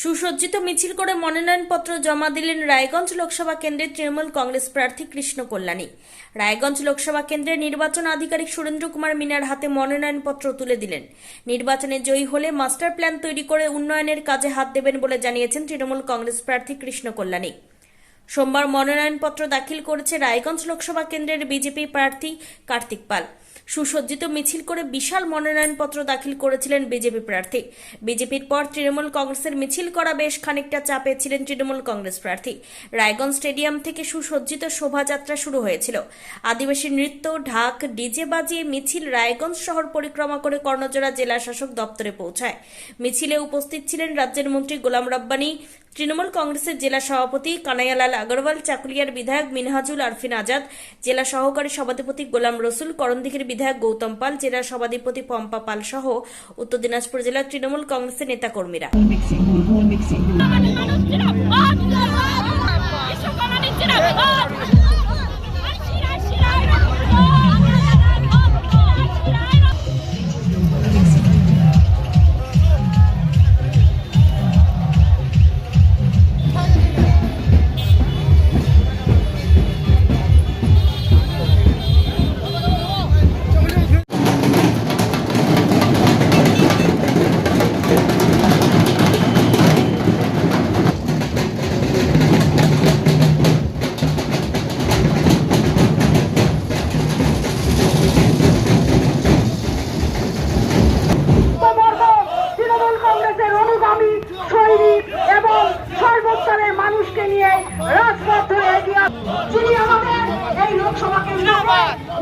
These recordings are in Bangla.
সুসজ্জিত মিছিল করে মনোনয়নপত্র জমা দিলেন রায়গঞ্জ লোকসভা কেন্দ্রের তৃণমূল কংগ্রেস প্রার্থী কৃষ্ণ কল্যাণী। রায়গঞ্জ লোকসভা কেন্দ্রের নির্বাচন আধিকারিক সুরেন্দ্র কুমার মিনার হাতে মনোনয়নপত্র তুলে দিলেন। নির্বাচনে জয়ী হলে মাস্টার প্ল্যান তৈরি করে উন্নয়নের কাজে হাত দেবেন বলে জানিয়েছেন তৃণমূল কংগ্রেস প্রার্থী কৃষ্ণ কল্যাণী। সোমবার মনোনয়নপত্র দাখিল করেছে রায়গঞ্জ লোকসভা কেন্দ্রের বিজেপি প্রার্থী কার্তিক পাল। সুসজ্জিত মিছিল করে বিশাল মনোনয়নপত্র দাখিল করেছিলেন বিজেপি প্রার্থী। বিজেপির পর তৃণমূল কংগ্রেসের মিছিল করা বেশ খানিকটা চাপে ছিলেন তৃণমূল কংগ্রেস প্রার্থী। রায়গঞ্জ স্টেডিয়াম থেকে সুসজ্জিত শোভাযাত্রা শুরু হয়েছিল। আদিবাসী নৃত্য, ঢাক, ডিজে বাজিয়ে মিছিল রায়গঞ্জ শহর পরিক্রমা করে কর্ণজোড়া জেলা শাসক দপ্তরে পৌঁছায়। মিছিলে উপস্থিত ছিলেন রাজ্যের মন্ত্রী গোলাম রব্বানী তৃণমূল কংগ্রেসের জেলা সভাপতি কানাইয়ালাল আগরওয়াল, চাকুলিয়ার বিধায়ক মিনহাজুল আরফিন আজাদ, জেলা সহকারী সভাধিপতি গোলাম রসুল, করণদিঘির বিধায়ক গৌতম পাল, জেলা সভাধিপতি পম্পা পাল সহ উত্তর দিনাজপুর জেলার তৃণমূল কংগ্রেসের নেতাকর্মীরা।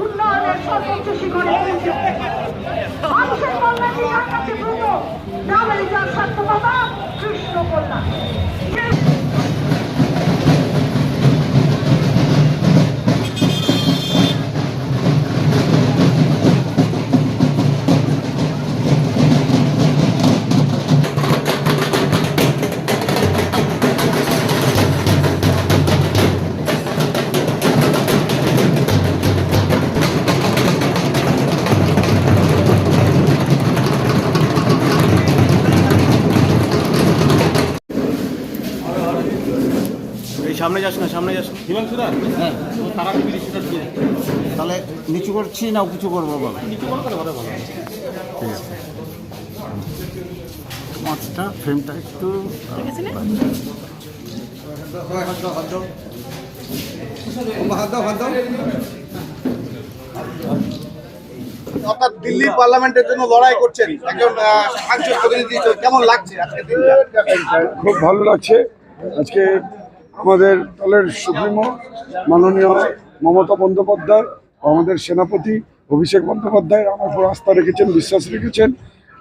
উন্নয়নের সর্বোচ্চ শিখরে। মানুষের কল্যাণই যার কৃষ্ণ কল্যাণ। সামনে যাস না সামনে যাস। না হিমাংশুদা? হ্যাঁ। তারা তাহলে নিচু করছি না কিছু করব বলো? কিছু বলো করে কথা বলো ঠিক আছে। মাছটা ফ্রেমটা একটু অর্থাৎ দিল্লি পার্লামেন্টের জন্য লড়াই করছেন। একজন সাংসদ প্রতিনিধি কেমন লাগছে আজকে খুব ভালো লাগছে। আজকে আমাদের দলের সুপ্রিমো মাননীয় মমতা বন্দ্যোপাধ্যায় আমাদের সেনাপতি অভিষেক বন্দ্যোপাধ্যায় আমার উপর আস্থা রেখেছেন বিশ্বাস রেখেছেন।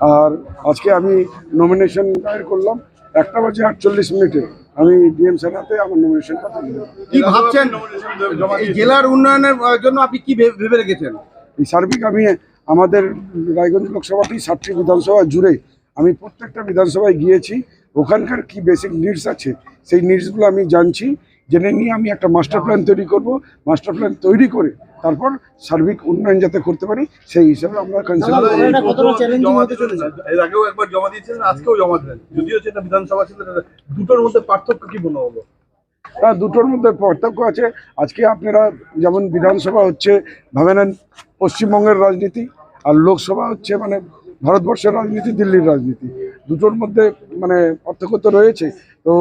আর আজকে আমি নমিনেশন দায়ের করলাম একটা বাজে আটচল্লিশ মিনিটে। আমি ডিএম সেনাতে আমার নমিনেশনটা কি ভাবছেন? জেলার উন্নয়নের জন্য আপনি কি ভেবে রেখেছেন? এই সার্বিক আমি আমাদের রায়গঞ্জ লোকসভাটি ষাটটি বিধানসভা জুড়ে আমি প্রত্যেকটা বিধানসভায় গিয়েছি। ওখানকার কি বেসিক নিডস আছে সেই নিডসগুলো আমি জানছি জেনে নিয়ে আমি একটা মাস্টার প্ল্যান তৈরি করব মাস্টার প্ল্যান তৈরি করে তারপর সার্বিক উন্নয়ন যাতে করতে পারি সেই হিসাবে আমরা কনসিডার জমা দিতে চলেছে? এর আগেও একবার জমা দিয়েছিলেন আজকেও জমা দিলেন। যদিও সেটা বিধানসভা ছিল দুটোর মধ্যে পার্থক্য কি মনে হলো? তা দুটোর মধ্যে পার্থক্য আছে। আজকে আপনারা যেমন বিধানসভা হচ্ছে ভাবে নেন পশ্চিমবঙ্গের রাজনীতি আর লোকসভা হচ্ছে মানে ভারতবর্ষের রাজনীতি দিল্লির রাজনীতি। দুটোর মধ্যে মানে পার্থক্য তো রয়েছে তো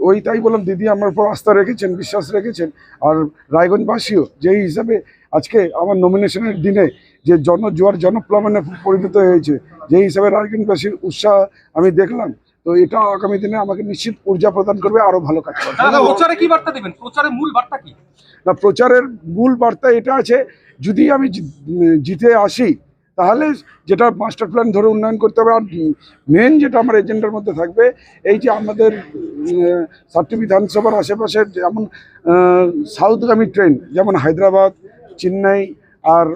ওই তাই বললাম দিদি আমার উপর আস্থা রেখেছেন বিশ্বাস রেখেছেন। আর রায়গঞ্জবাসীও যেই হিসাবে আজকে আমার নমিনেশনের দিনে যে জনজোয়ার জনপ্লাবনে পরিণত হয়েছে যেই হিসাবে রায়গঞ্জবাসীর উৎসাহ আমি দেখলাম তো এটা আগামী দিনে আমাকে নিশ্চিত ঊর্জা প্রদান করবে আরও ভালো কাজ করবে। প্রচারে কি বার্তা দেবেন? প্রচারের মূল বার্তা কি? না প্রচারের মূল বার্তা এটা আছে যদি আমি জিতে আসি তাহলে যেটা মাস্টার প্ল্যান ধরে উন্নয়ন করতে হবে, আর মেন যেটা আমার এজেন্ডার মধ্যে থাকবে, এই যে আমাদের সাতটি বিধানসভার আশেপাশে যেমন সাউথগামী ট্রেন যেমন হায়দ্রাবাদ, চেন্নাই আর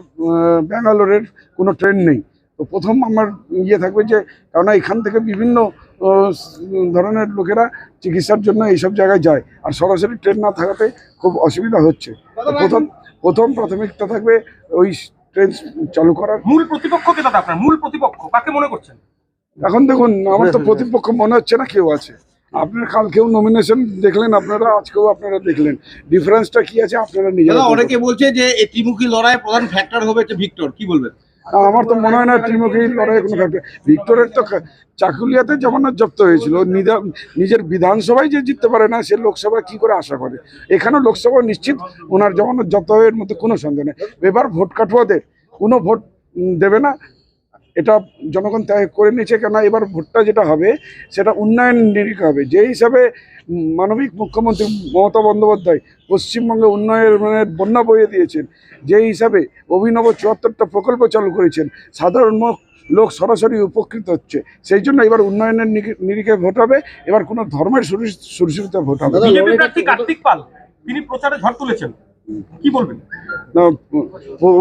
ব্যাঙ্গালোরের কোনো ট্রেন নেই। তো প্রথম আমার ইয়ে থাকবে যে, কেননা এখান থেকে বিভিন্ন ধরনের লোকেরা চিকিৎসার জন্য এইসব জায়গায় যায়, আর সরাসরি ট্রেন না থাকাতে খুব অসুবিধা হচ্ছে। প্রথম প্রথম প্রাথমিকতা থাকবে ওই ট্রেন চালু করার? মূল প্রতিপক্ষ কে দাদা আপনার মূল প্রতিপক্ষ কাকে মনে করছেন? এখন দেখুন আমার তো প্রতিপক্ষ মনে হচ্ছে না কেউ আছে। আপনার কালকেও নমিনেশন দেখলেন আপনারা আজকেও আপনারা দেখলেন। ডিফারেন্সটা কি আছে আপনারা নিজেরা দাদা অনেকে বলছে যে এই ত্রিমুখী লড়াই প্রধান ফ্যাক্টর হবে ভিক্টর কি বলবেন? না, আমার তো মনে হয় না ত্রিমুখী লড়াই কোনো থাকবে ভিক্টোরের তো চাকুলিয়াতে জগন্নাথ জব্দ হয়েছিল। নিজা- নিজের বিধানসভায় যে জিততে পারে না সে লোকসভা কি করে আশা করে? এখানেও লোকসভা নিশ্চিত ওনার জগন্নাথ জব্দ হওয়ার মধ্যে কোনো সন্দেহ নেই। এবার ভোট কাটুয়াদের কোনো ভোট দেবে না এটা জনগণ ত্যাগ করে নিয়েছে কেন এবার ভোটটা যেটা হবে, সেটা উন্নয়ন নিরিখে হবে। যে হিসাবে মানবিক মুখ্যমন্ত্রী মমতা বন্দ্যোপাধ্যায় পশ্চিমবঙ্গে উন্নয়নের বন্যা বইয়ে দিয়েছেন যে হিসাবে অভিনব চুয়াত্তরটা প্রকল্প চালু করেছেন, সাধারণ লোক সরাসরি উপকৃত হচ্ছে। সেই জন্য এবার উন্নয়নের নিরি- নিরিখে ভোট হবে, এবার কোনো ধর্মের সুরসিতে ভোট হবে তিনি প্রচারে ঝড় তুলেছেন। কি বলবেন? না,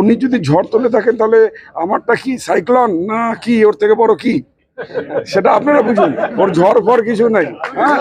উনি যদি ঝড় তুলে থাকেন তাহলে আমারটা কি সাইক্লন না কি? ওর থেকে বড় কি? সেটা আপনারা বুঝুন। ওর ঝড় ফর কিছু নাই। হ্যাঁ?